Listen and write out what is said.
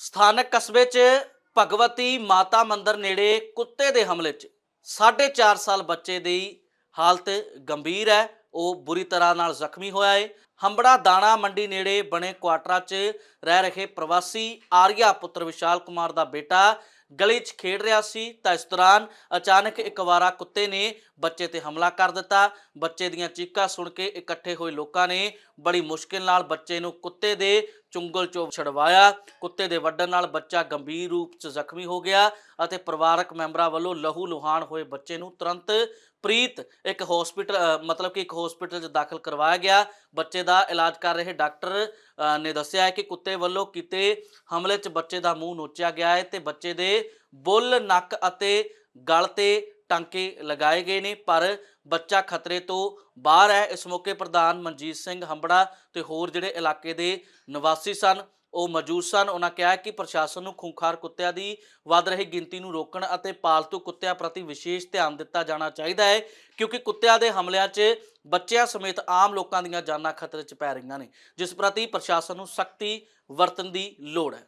ਸਥਾਨਕ ਕਸਬੇ 'ਚ ਭਗਵਤੀ ਮਾਤਾ ਮੰਦਿਰ ਨੇੜੇ ਕੁੱਤੇ ਦੇ ਹਮਲੇ 'ਚ 4.5 ਸਾਲ ਬੱਚੇ ਦੀ ਹਾਲਤ ਗੰਭੀਰ ਹੈ। ਉਹ ਬੁਰੀ ਤਰ੍ਹਾਂ ਨਾਲ ਜ਼ਖਮੀ ਹੋਇਆ ਹੈ ਹੰਬੜਾ ਦਾਣਾ ਮੰਡੀ ਨੇੜੇ ਬਣੇ ਕੁਆਟਰਾਂ 'ਚ ਰਹਿ ਰਹੇ ਪ੍ਰਵਾਸੀ ਆਰੀਆ ਪੁੱਤਰ ਵਿਸ਼ਾਲ ਕੁਮਾਰ ਦਾ ਬੇਟਾ ਗਲੀ 'ਚ ਖੇਡ ਰਿਹਾ ਸੀ। ਤਾਂ ਇਸ ਦੌਰਾਨ ਅਚਾਨਕ ਇੱਕ ਵਾਰਾ ਕੁੱਤੇ ਨੇ ਬੱਚੇ ਤੇ ਹਮਲਾ ਕਰ ਦਿੱਤਾ। ਬੱਚੇ ਦੀਆਂ ਚੀਕਾਂ ਸੁਣ ਕੇ ਇਕੱਠੇ ਹੋਏ ਲੋਕਾਂ ਨੇ ਬੜੀ ਮੁਸ਼ਕਿਲ ਨਾਲ ਬੱਚੇ ਨੂੰ ਕੁੱਤੇ ਦੇ ਚੁੰਗਲ ਚੋਂ ਛਡਵਾਇਆ। ਕੁੱਤੇ ਦੇ ਵੱਢਣ ਨਾਲ ਬੱਚਾ ਗੰਭੀਰ ਰੂਪ 'ਚ ਜ਼ਖਮੀ ਹੋ ਗਿਆ ਅਤੇ ਪਰਿਵਾਰਕ ਮੈਂਬਰਾਂ ਵੱਲੋਂ ਲਹੂ ਲੁਹਾਨ ਹੋਏ ਬੱਚੇ ਨੂੰ ਤੁਰੰਤ ਪ੍ਰੀਤ ਇੱਕ ਹਸਪੀਟਲ ਮਤਲਬ ਕਿ ਇੱਕ ਹਸਪੀਟਲ 'ਚ ਦਾਖਲ ਕਰਵਾਇਆ ਗਿਆ। ਬੱਚੇ ਦਾ ਇਲਾਜ ਕਰ ਰਹੇ ਡਾਕਟਰ ਨੇ ਦੱਸਿਆ ਹੈ ਕਿ ਕੁੱਤੇ ਵੱਲੋਂ ਕੀਤੇ ਹਮਲੇ 'ਚ ਬੱਚੇ ਦਾ ਮੂੰਹ ਨੋਚਿਆ ਗਿਆ ਹੈ ਤੇ ਬੱਚੇ ਦੇ ਬੁੱਲ, ਨੱਕ ਅਤੇ ਗਲ ਤੇ ਟਾਂਕੇ ਲਗਾਏ ਗਏ ਨੇ, ਪਰ ਬੱਚਾ ਖਤਰੇ ਤੋਂ ਬਾਹਰ ਹੈ। ਇਸ ਮੌਕੇ ਪ੍ਰਧਾਨ ਮਨਜੀਤ ਸਿੰਘ ਹੰਬੜਾ ਤੇ ਹੋਰ ਜਿਹੜੇ ਇਲਾਕੇ ਦੇ ਨਿਵਾਸੀ ਸਨ, ਉਹ ਮੌਜੂਦ ਸਨ। ਉਹਨਾਂ ਕਿਹਾ ਕਿ ਪ੍ਰਸ਼ਾਸਨ ਨੂੰ ਖੂੰਖਾਰ ਕੁੱਤਿਆਂ ਦੀ ਵੱਧ ਰਹੀ ਗਿਣਤੀ ਨੂੰ ਰੋਕਣ ਅਤੇ ਪਾਲਤੂ ਕੁੱਤਿਆਂ ਪ੍ਰਤੀ ਵਿਸ਼ੇਸ਼ ਧਿਆਨ ਦਿੱਤਾ ਜਾਣਾ ਚਾਹੀਦਾ ਹੈ, ਕਿਉਂਕਿ ਕੁੱਤਿਆਂ ਦੇ ਹਮਲਿਆਂ 'ਚ ਬੱਚਿਆਂ ਸਮੇਤ ਆਮ ਲੋਕਾਂ ਦੀਆਂ ਜਾਨਾਂ ਖਤਰੇ 'ਚ ਪੈ ਰਹੀਆਂ ਨੇ, ਜਿਸ ਪ੍ਰਤੀ ਪ੍ਰਸ਼ਾਸਨ ਨੂੰ ਸਖਤੀ ਵਰਤਣ ਦੀ ਲੋੜ ਹੈ।